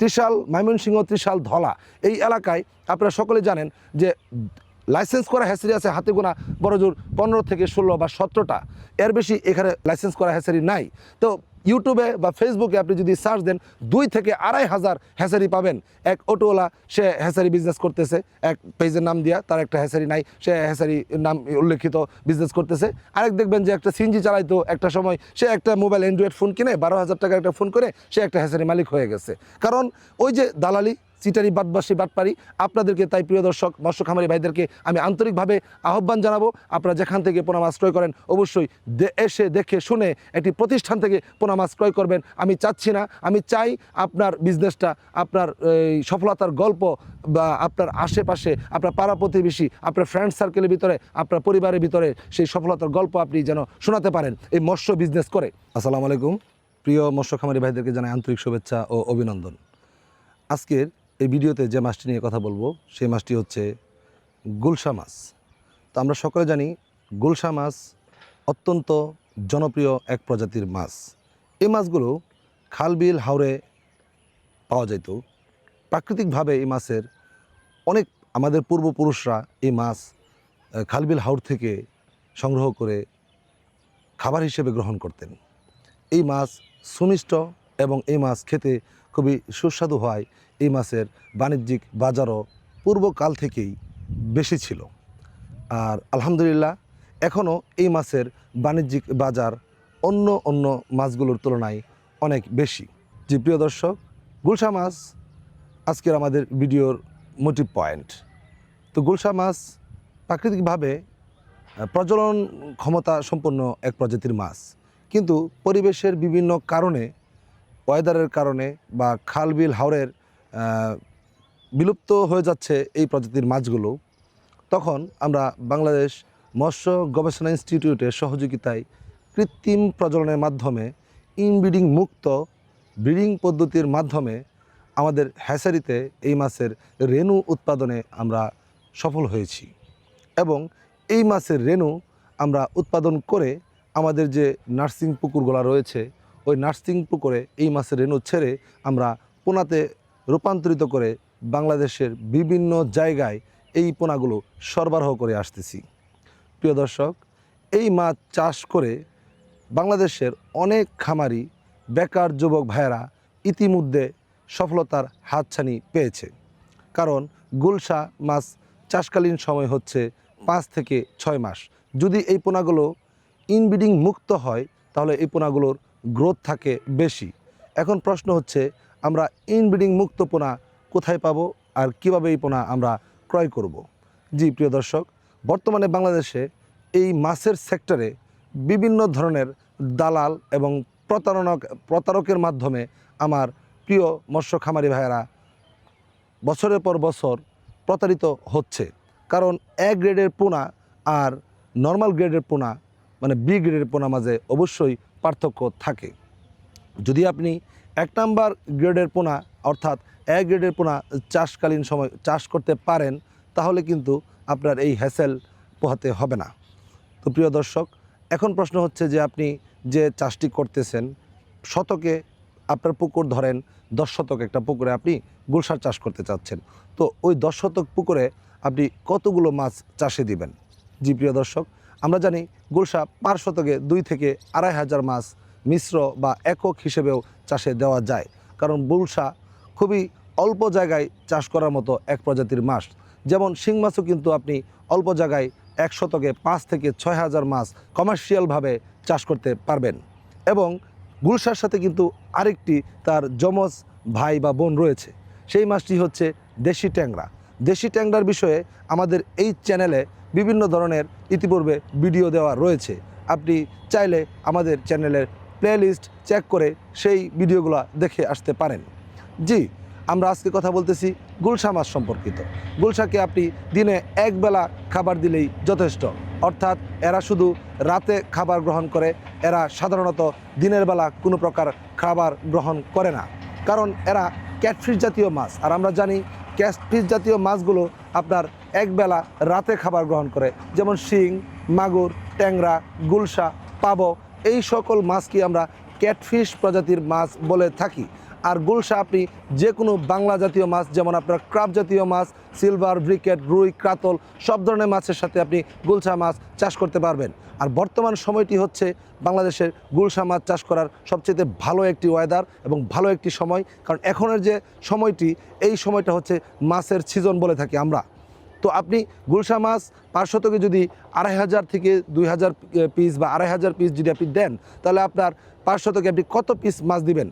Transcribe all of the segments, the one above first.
ত্রিশাল, ময়মনসিংহ ত্রিশাল ধলা। এই এলাকায় আপনারা সকলে জানেন যে লাইসেন্স করা হ্যাচারি আছে হাতে গোনা বড় জোর পনেরো থেকে ষোলো বা সতেরোটা। এর বেশি এখানে লাইসেন্স করা হ্যাচারি নাই। তো ইউটিউবে বা ফেসবুকে আপনি যদি সার্চ দেন, দুই থেকে আড়াই হাজার হ্যাচারি পাবেন। এক অটোওয়ালা, সে হ্যাসারি বিজনেস করতেছে। এক পেজের নাম দিয়া, তার একটা হ্যাচারি নাই, সে হ্যাচারি নাম উল্লেখিত বিজনেস করতেছে। আরেক দেখবেন যে একটা সিনজি চালাইতো একটা সময়, সে একটা মোবাইল অ্যান্ড্রয়েড ফোন কিনে, বারো হাজার টাকার একটা ফোন করে, সে একটা হ্যাচারি মালিক হয়ে গেছে। কারণ ওই যে দালালি চিটারি বাদবাসী বাটপারি, আপনাদেরকে তাই প্রিয় দর্শক মৎস্য খামারি ভাইদেরকে আমি আন্তরিকভাবে আহ্বান জানাব, আপনারা যেখান থেকে পোনা মাছ ক্রয় করেন, অবশ্যই এসে দেখে শুনে একটি প্রতিষ্ঠান থেকে পোনা মাছ ক্রয় করবেন। আমি চাচ্ছি না, আমি চাই আপনার বিজনেসটা আপনার এই সফলতার গল্প বা আপনার আশেপাশে, আপনার পাড়া প্রতিবেশী, আপনার ফ্রেন্ড সার্কেলের ভিতরে, আপনার পরিবারের ভিতরে সেই সফলতার গল্প আপনি যেন শোনাতে পারেন, এই মৎস্য বিজনেস করে। আসসালামু আলাইকুম। প্রিয় মৎস্য খামারি ভাইদেরকে জানাই আন্তরিক শুভেচ্ছা ও অভিনন্দন। আজকের এই ভিডিওতে যে মাছটি নিয়ে কথা বলব, সেই মাছটি হচ্ছে গুলশা মাছ। তো আমরা সকলে জানি গুলশা মাছ অত্যন্ত জনপ্রিয় এক প্রজাতির মাছ। এই মাছগুলো খালবিল হাওরে পাওয়া যেত। প্রাকৃতিকভাবে এই মাছের অনেক আমাদের পূর্বপুরুষরা এই মাছ খালবিল হাওর থেকে সংগ্রহ করে খাবার হিসেবে গ্রহণ করতেন। এই মাছ সুমিষ্ট এবং এই মাছ খেতে খুবই সুস্বাদু হয়। এই মাছের বাণিজ্যিক বাজারও পূর্বকাল থেকেই বেশি ছিল। আর আলহামদুলিল্লাহ, এখনও এই মাছের বাণিজ্যিক বাজার অন্য অন্য মাছগুলোর তুলনায় অনেক বেশি। যে প্রিয় দর্শক, গুলশা মাছ আজকের আমাদের ভিডিওর মোটিভ পয়েন্ট তো গুলশা মাছ প্রাকৃতিকভাবে প্রজনন ক্ষমতা সম্পন্ন এক প্রজাতির মাছ। কিন্তু পরিবেশের বিভিন্ন কারণে ওয়েদারের কারণে বা খাল বিল হাওরের বিলুপ্ত হয়ে যাচ্ছে এই প্রজাতির মাছগুলো, তখন আমরা বাংলাদেশ মৎস্য গবেষণা ইনস্টিটিউটের সহযোগিতায় কৃত্রিম প্রজননের মাধ্যমে ইনব্রিডিং মুক্ত ব্রিডিং পদ্ধতির মাধ্যমে আমাদের হ্যাচারিতে এই মাছের রেণু উৎপাদনে আমরা সফল হয়েছি এবং এই মাছের রেণু আমরা উৎপাদন করে আমাদের যে নার্সিং পুকুরগুলো রয়েছে ওই নার্সিং পুকুরে এই মাছের রেণু ছেড়ে আমরা পোনাতে রূপান্তরিত করে বাংলাদেশের বিভিন্ন জায়গায় এই পোনাগুলো সরবরাহ করে আসতেছি। প্রিয় দর্শক, এই মাছ চাষ করে বাংলাদেশের অনেক খামারি, বেকার যুবক ভাইয়েরা ইতিমধ্যে সফলতার হাতছানি পেয়েছে। কারণ গুলশা মাছ চাষকালীন সময় হচ্ছে পাঁচ থেকে ছয় মাস। যদি এই পোনাগুলো ইনব্রিডিং মুক্ত হয়, তাহলে এই পোনাগুলোর গ্রোথ থাকে বেশি এখন প্রশ্ন হচ্ছে, আমরা ইনব্রিডিং মুক্ত পোনা কোথায় পাব আর কীভাবে এই পোনা আমরা ক্রয় করব। জি, প্রিয় দর্শক, বর্তমানে বাংলাদেশে এই মাছের সেক্টরে বিভিন্ন ধরনের দালাল এবং প্রতারণক, প্রতারকের মাধ্যমে আমার প্রিয় মৎস্য খামারি ভাইয়েরা বছরের পর বছর প্রতারিত হচ্ছে কারণ এ গ্রেডের পোনা আর নর্মাল গ্রেডের পোনা মানে বি গ্রেডের পোনা মাঝে অবশ্যই পার্থক্য থাকে। যদি আপনি এক নাম্বার গ্রেডের পোনা, অর্থাৎ এ গ্রেডের পোনা চাষকালীন সময় চাষ করতে পারেন, তাহলে কিন্তু আপনার এই হ্যাসেল পোহাতে হবে না। তো প্রিয় দর্শক, এখন প্রশ্ন হচ্ছে যে আপনি যে চাষটি করতেছেন, শতকে আপনার পুকুর ধরেন দশ শতক একটা পুকুরে আপনি গুলশার চাষ করতে চাচ্ছেন। তো ওই দশ শতক পুকুরে আপনি কতগুলো মাছ চাষে দিবেন? জি প্রিয় দর্শক আমরা জানি গুলশা পার শতকে দুই থেকে আড়াই হাজার মাছ মিশ্র বা একক হিসেবেও চাষে দেওয়া যায়। কারণ গুলশা খুবই অল্প জায়গায় চাষ করার মতো এক প্রজাতির মাছ। যেমন শিং মাছও কিন্তু আপনি অল্প জায়গায় এক শতকে পাঁচ থেকে ছয় হাজার মাছ কমার্শিয়ালভাবে চাষ করতে পারবেন। এবং গুলশার সাথে কিন্তু আরেকটি তার যমজ ভাই বা বোন রয়েছে। সেই মাছটি হচ্ছে দেশি ট্যাংরা। দেশি ট্যাংরার বিষয়ে আমাদের এই চ্যানেলে বিভিন্ন ধরনের ইতিপূর্বে ভিডিও দেওয়া রয়েছে। আপনি চাইলে আমাদের চ্যানেলের প্লেলিস্ট চেক করে সেই ভিডিওগুলো দেখে আসতে পারেন। জি, আমরা আজকে কথা বলতেছি গুলশা মাছ সম্পর্কিত। গুলশাকে আপনি দিনে এক বেলা খাবার দিলেই যথেষ্ট। অর্থাৎ এরা শুধু রাতে খাবার গ্রহণ করে, এরা সাধারণত দিনের বেলা কোনো প্রকার খাবার গ্রহণ করে না। কারণ এরা ক্যাটফিশ জাতীয় মাছ। আর আমরা জানি ক্যাটফিশ জাতীয় মাছগুলো আপনার একবেলা রাতে খাবার গ্রহণ করে। যেমন শিং, মাগুর, ট্যাংরা, গুলশা, পাব, এই সকল মাছকে আমরা ক্যাটফিশ প্রজাতির মাছ বলে থাকি? আর গুলশা আপনি যে কোনো বাংলা জাতীয় মাছ, যেমন আপনার ক্রাব জাতীয় মাছ, সিলভার, ব্রিকেট, রুই কাতল সব ধরনের মাছের সাথে আপনি গুলশা মাছ চাষ করতে পারবেন। আর বর্তমান সময়টি হচ্ছে বাংলাদেশের গুলশা মাছ চাষ করার সবচেয়ে ভালো একটি ওয়েদার এবং ভালো একটি সময়। কারণ এখনের যে সময়টি, এই সময়টা হচ্ছে মাছের সিজন বলে থাকি আমরা। তো আপনি গুলশা মাছ পাঁচ শতকে যদি আড়াই হাজার থেকে দুই হাজার পিস বা আড়াই হাজার পিস যদি আপনি দেন, তাহলে আপনার পাঁচ শতকে আপনি কত পিস মাছ দিবেন?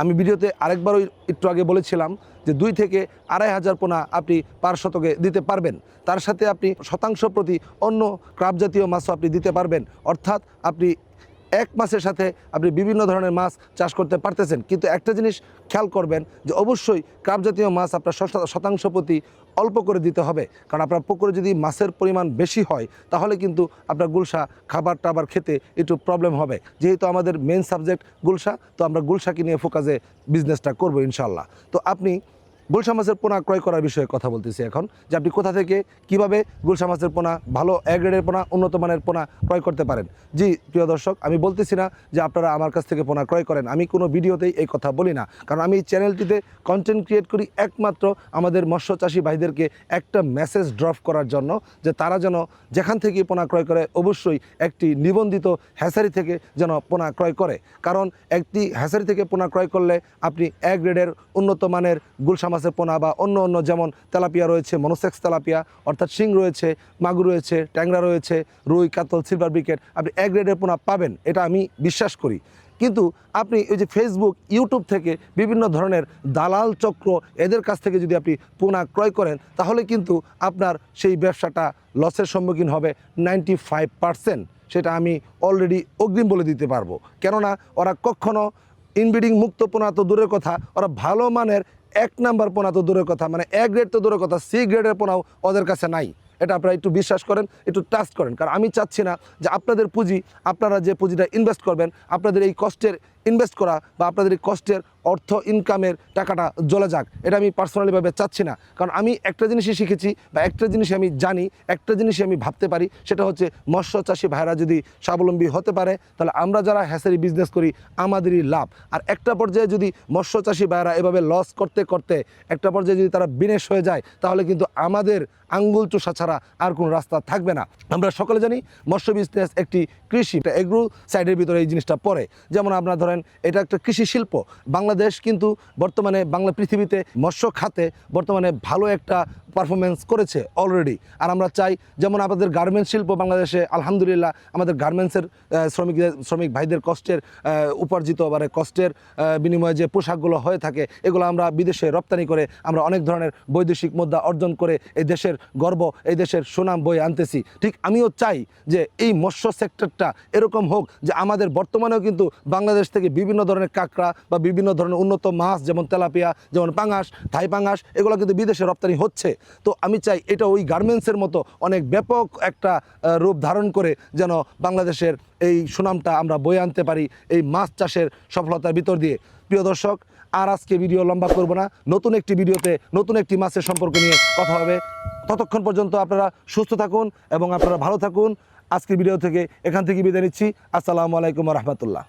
আমি ভিডিওতে আরেকবারও একটু আগে বলেছিলাম যে দুই থেকে আড়াই হাজার পোনা আপনি পার শতকে দিতে পারবেন। তার সাথে আপনি শতাংশ প্রতি অন্য ক্রাপ জাতীয় মাছও আপনি দিতে পারবেন। অর্থাৎ আপনি এক মাসের সাথে আপনি বিভিন্ন ধরনের মাছ চাষ করতে পারতেছেন। কিন্তু একটা জিনিস খেয়াল করবেন যে অবশ্যই ক্রাব জাতীয় মাছ আপনার শতাংশ প্রতি অল্প করে দিতে হবে। কারণ আপনার পুকুরে যদি মাছের পরিমাণ বেশি হয়, তাহলে কিন্তু আপনার গুলশা খাবার টাবার খেতে একটু প্রবলেম হবে। যেহেতু আমাদের মেন সাবজেক্ট গুলশা, তো আমরা গুলশাকে নিয়ে ফোকাসে বিজনেসটা করব ইনশাল্লাহ তো আপনি গুলশা মাছের পোনা ক্রয় করার বিষয়ে কথা বলতেছি এখন, যে আপনি কোথা থেকে কীভাবে গুলশা মাছের পোনা, ভালো এ গ্রেডের পোনা, উন্নত মানের পোনা ক্রয় করতে পারেন। জি, প্রিয় দর্শক, আমি বলতেছি না যে আপনারা আমার কাছ থেকে পোনা ক্রয় করেন, আমি কোনো ভিডিওতেই এই কথা বলি না। কারণ আমি এই চ্যানেলটিতে কন্টেন্ট ক্রিয়েট করি একমাত্র আমাদের মৎস্য চাষি ভাইদেরকে একটা মেসেজ ড্রপ করার জন্য, যে তারা যেন যেখান থেকে পোনা ক্রয় করে, অবশ্যই একটি নিবন্ধিত হ্যাসারি থেকে যেন পোনা ক্রয় করে। কারণ একটি হ্যাসারি থেকে পোনা ক্রয় করলে আপনি এ গ্রেডের উন্নত মানের গুলশা মাছের পোনা বা অন্য অন্য যেমন তেলাপিয়া রয়েছে মনোসেক্স তেলাপিয়া, অর্থাৎ শিং রয়েছে, মাগুর রয়েছে, ট্যাংরা রয়েছে, রুই, কাতল সিলভার ব্রিকেট আপনি এ গ্রেডের পোনা পাবেন, এটা আমি বিশ্বাস করি। কিন্তু আপনি ওই যে ফেসবুক ইউটিউব থেকে বিভিন্ন ধরনের দালাল চক্র, এদের কাছ থেকে যদি আপনি পোনা ক্রয় করেন, তাহলে কিন্তু আপনার সেই ব্যবসাটা লসের সম্মুখীন হবে নাইনটি ফাইভ পারসেন্ট সেটা আমি অলরেডি অগ্রিম বলে দিতে পারব। কেননা ওরা কখনো ইনব্রিডিং মুক্ত পোনা তো দূরের কথা, ওরা ভালো মানের এক নাম্বার পোনা তো দূরের কথা মানে এক গ্রেড তো দূরের কথা সি গ্রেডের পোনাও ওদের কাছে নাই। এটা আপনারা একটু বিশ্বাস করেন, একটু ট্রাস্ট করেন। কারণ আমি চাচ্ছি না যে আপনাদের পুঁজি, আপনারা যে পুঁজিটা ইনভেস্ট করবেন, আপনাদের এই কষ্টের ইনভেস্ট করা বা আপনাদের কষ্টের অর্থ ইনকামের টাকাটা জ্বলে যাক, এটা আমি পার্সোনালিভাবে চাচ্ছি না। কারণ আমি একটা জিনিসই শিখেছি বা একটা জিনিস আমি জানি, একটা জিনিসই আমি ভাবতে পারি, সেটা হচ্ছে মৎস্য চাষি ভাইরা যদি স্বাবলম্বী হতে পারে, তাহলে আমরা যারা হ্যাসারি বিজনেস করি, আমাদেরই লাভ। আর একটা পর্যায়ে যদি মৎস্য চাষি ভাইরা এভাবে লস করতে করতে একটা পর্যায়ে যদি তারা বিনেশ হয়ে যায়, তাহলে কিন্তু আমাদের আঙ্গুল চোষা ছাড়া আর কোনো রাস্তা থাকবে না। আমরা সকলে জানি মৎস্য বিজনেস একটি কৃষি এগ্রো সাইডের ভিতরে এই জিনিসটা পড়ে। যেমন আপনার ধরেন এটা একটা কৃষি শিল্প। বাংলাদেশ কিন্তু বর্তমানে বাংলা পৃথিবীতে মৎস্য খাতে বর্তমানে ভালো একটা পারফরমেন্স করেছে অলরেডি আর আমরা চাই যেমন আমাদের গার্মেন্টস শিল্প বাংলাদেশে, আলহামদুলিল্লাহ, আমাদের গার্মেন্টসের শ্রমিক শ্রমিক ভাইদের কষ্টের উপার্জিত মানে কষ্টের বিনিময়ে যে পোশাকগুলো হয়ে থাকে, এগুলো আমরা বিদেশে রপ্তানি করে আমরা অনেক ধরনের বৈদেশিক মুদ্রা অর্জন করে এই দেশের গর্ব, এই দেশের সুনাম বই আনতেছি। ঠিক আমিও চাই যে এই মৎস্য সেক্টরটা এরকম হোক যে আমাদের বর্তমানেও কিন্তু বাংলাদেশ থেকে বিভিন্ন ধরনের কাঁকড়া বা বিভিন্ন ধরনের উন্নত মাছ, যেমন তেলাপিয়া, যেমন পাঙাশ, থাই পাঙাশ, এগুলো কিন্তু বিদেশে রপ্তানি হচ্ছে। তো আমি চাই এটা ওই গার্মেন্টসের মতো অনেক ব্যাপক একটা রূপ ধারণ করে যেন বাংলাদেশের এই সুনামটা আমরা বয়ে আনতে পারি এই মাছ চাষের সফলতার ভিতর দিয়ে। প্রিয় দর্শক, আর আজকে ভিডিও লম্বা করব না। নতুন একটি ভিডিওতে নতুন একটি মাছের সম্পর্ক নিয়ে কথা হবে। ততক্ষণ পর্যন্ত আপনারা সুস্থ থাকুন এবং আপনারা ভালো থাকুন। আজকের ভিডিও থেকে এখান থেকে বিদায় নিচ্ছি। আসসালামু আলাইকুম রহমতুল্লাহ।